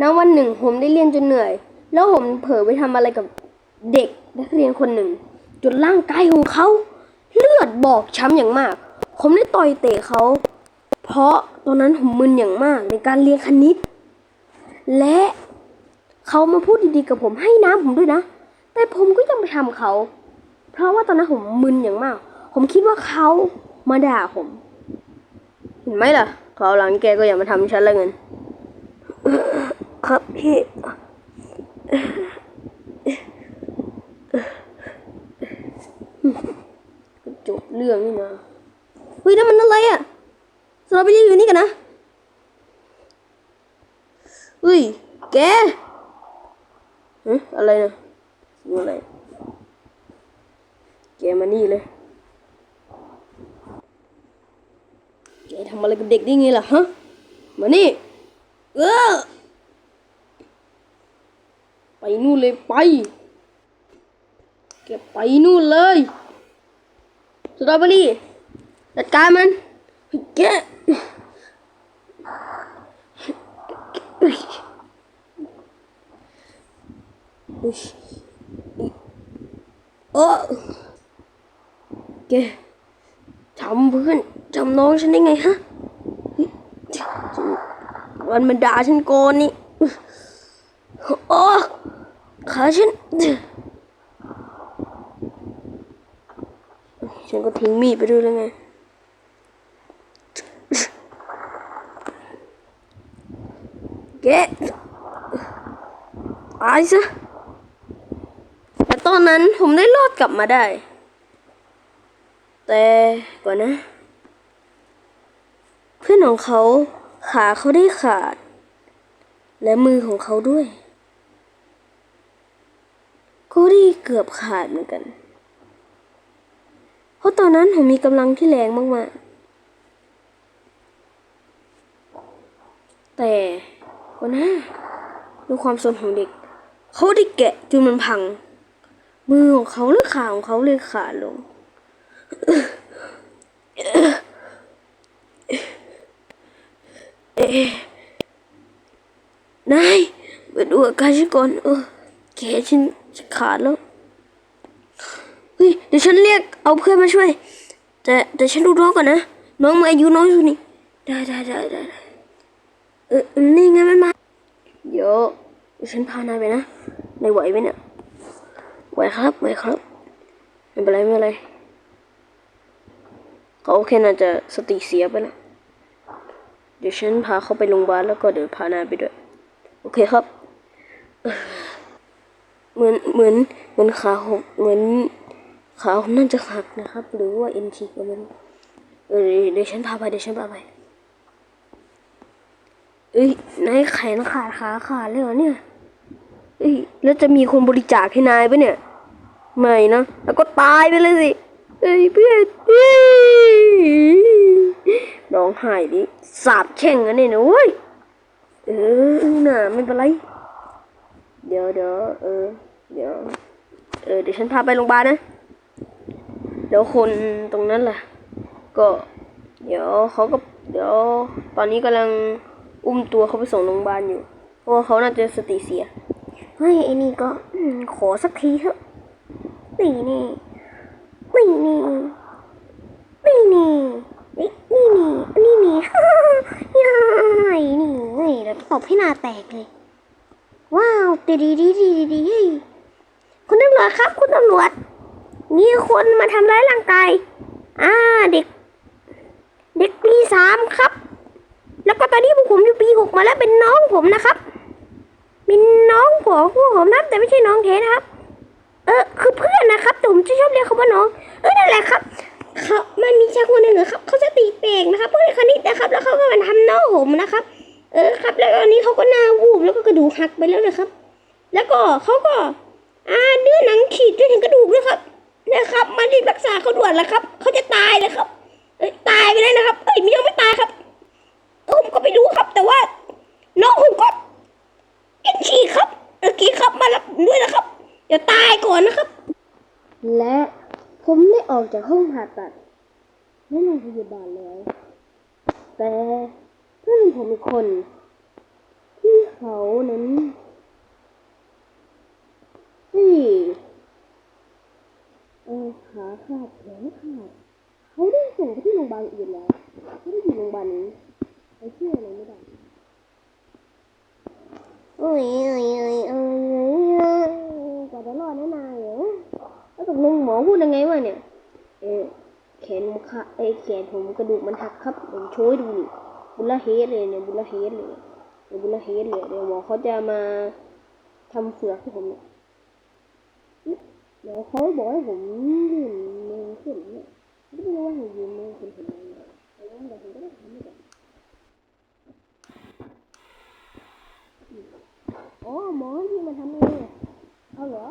ณวันหนึ่งผมได้เรียนจนเหนื่อย แล้วผมเผลอไปทำอะไรกับเด็กนักเรียนคนหนึ่ง จนร่างกายของเขาเลือดบอบช้ำอย่างมาก ผมได้ต่อยเตะเขา เพราะตอนนั้นผมมึนอย่างมากในการเรียนคณิต และเขามาพูดดีๆกับผมให้น้ำผมด้วยนะ แต่ผมก็ยังไปทำเขา เพราะว่าตอนนั้นผมมึนอย่างมาก ผมคิดว่าเขามาด่าผม เห็นไหมล่ะคราวหลังแกก็อย่ามาทำฉันละเงิน ครับพี่จบเรื่องนี่นะเฮ้ยนั่นมันอะไรอะสตรอเบอรี่อยู่นี่กันนะเฮ้ยแกเฮ้ยอะไรนะอยู่อะไรแกมานี่เลยแกทำอะไรกับเด็กได้ไงล่ะฮะมานี่เออ ไปนู่นเลยไปแกไปนู่นเลยสตรอเบอรี่จัดการมันเฮ้ยแกเฮ้ยเฮ้ยโอ้แกทำเพื่อนจำน้องฉันได้ไงฮะวันมันด่าฉันโกนนี่ โอ้ขาฉัน ฉันก็ทิ้งมีดไปด้วยแล้วไง แกตายซะแต่ตอนนั้นผมได้รอดกลับมาได้ แต่ก่อนนะ เพื่อนของเขาขาเขาได้ขาด และมือของเขาด้วย ก็ได้เกือบขาดเหมือนกัน เพราะตอนนั้นผมมีกำลังที่แรงมากๆ แต่วันนั้ด้วยความสนของเด็ก เขาได้แกะจนมันพัง มือของเขาหรือขาของเขาเลยขาดลงเอ๊ะนายมาดูอาการฉันก่อนเออ แกฉันจะขาดแล้วเฮ้ยเดี๋ยวฉันเรียกเอาเพื่อนมาช่วย แต่แต่ฉันดูน้องก่อนนะ น้องมาอายุน้อยอยู่นี่ได้ได้ได้ได้เออนี่ไงมันมาเดี๋ยวเดี๋ยวฉันพานายไปนะนายไหวไหมเนี่ยไหวครับไหวครับไม่เป็นไรไม่เป็นไรเขาแค่น่าจะสติเสียไปแล้วเดี๋ยวฉันพาเขาไปโรงพยาบาลแล้วก็เดี๋ยวพานายไปด้วย โอเคครับ เหมือนเหมือนเหมือนขาหกเหมือนขาน่าจะหักนะครับ หรือว่าเอ็นฉีก็มันเออเดี๋ยวฉันพาไปเดี๋ยวฉันพาไปเอ้ยนายแขนขาดขาขาดเลยเหรอเนี่ยเอ้ยแล้วจะมีคนบริจาคให้นายปะเนี่ยไม่นะแล้วก็ตายไปเลยสิเอ้ยเพื่อนเอ้ยร้องไห้ดิสาบแช่งอันนี้นะเว้ยเออน่ะไม่เป็นไร เดี๋ยวเดี๋ยวเออ เดี๋ยว เออเดี๋ยวฉันพาไปโรงพยาบาลนะ เดี๋ยวคนตรงนั้นล่ะ ก็ เดี๋ยวเขาก็ เดี๋ยว ตอนนี้กำลังอุ้มตัวเขาไปส่งโรงพยาบาลอยู่ เพราะเขาน่าจะสติเสีย เฮ้ยไอ้นี่ก็ขอสักทีเถอะนี่นี่นี่นี่นี่นี่นี่นี่นี่นี่ฮ่าย่ายนี่นี่เดี๋ยวตบให้หน้าแตกเลย ว้าวดีดีดีดีดีดี คุณตำรวจครับคุณตำรวจ มีคนมาทำร้ายร่างกาย อ่าเด็ก เด็กปีสามครับ แล้วก็ตอนนี้พวกผมอยู่ปีหกมาแล้วเป็นน้องผมนะครับ เป็นน้องผัวพวกผมนะแต่ไม่ใช่น้องแท้นะครับ เออคือเพื่อนนะครับแต่ผมจะชอบเรียกเขาว่าน้อง เออนั่นแหละครับเขามันมีชายคนหนึ่งอะครับเขาสติแตกนะครับเพื่อนคณิตนะครับ แล้วเขาก็มาทำน้องผมนะครับ เออครับ แล้วตอนนี้เขาก็หน้าวูบแล้วก็กระดูกหักไปแล้วนะครับ แล้วก็เขาก็ อ่าเนื้อหนังฉีดจนถึงกระดูกเลยครับนะครับ มารีบรักษาเขาด่วนแล้วครับ เขาจะตายเลยครับตายไปเลยนะครับเอ้ยยังไม่ตายครับเออผมก็ไม่รู้ครับ แต่ว่าน้องผมก็เอ็นฉีครับเมื่อกี้ครับมารับด้วยนะครับเดี๋ยวตายก่อนนะครับ และผมได้ออกจากห้องผ่าตัดในโรงพยาบาลแล้ว แต่เพื่อนผมอีกคน ที่เขานั้น ฮ้ยเออขาขาดแขนขาดเขาได้ส่งไปที่โรงพยาบาลอื่นแล้วเขาได้อยู่โรงพยาบาลนี้เขาเชื่ออะไรไม่ได้โอ้ยโอ้ยโอ้ยโอ้ยกว่าจะรอดน่นายเหรอแล้วตกลงหมอพูดยังไงวะเนี่ย เออแขนผมขาเอยแขนผมกระดูกมันหักครับผมโชว์ให้ดูนี่บุลลาเฮดเลยเนี่ยบุลลาเฮดเลยเดี๋ยวบุลลาเฮดเลยเดี๋ยวหมอเขาจะมาทำเฟือกให้ผมเนี่ย เดี๋ยวเขาบอกให้ผมยืนมือขึ้นเนี่ยไม่รู้ว่าผมยืนมือขึ้นทำไแต่ว่าเดี๋ยวผมก็ต้องทำให้ได้อ๋อหมอที่มาทำอะไรเนี่ยเอาเหรอ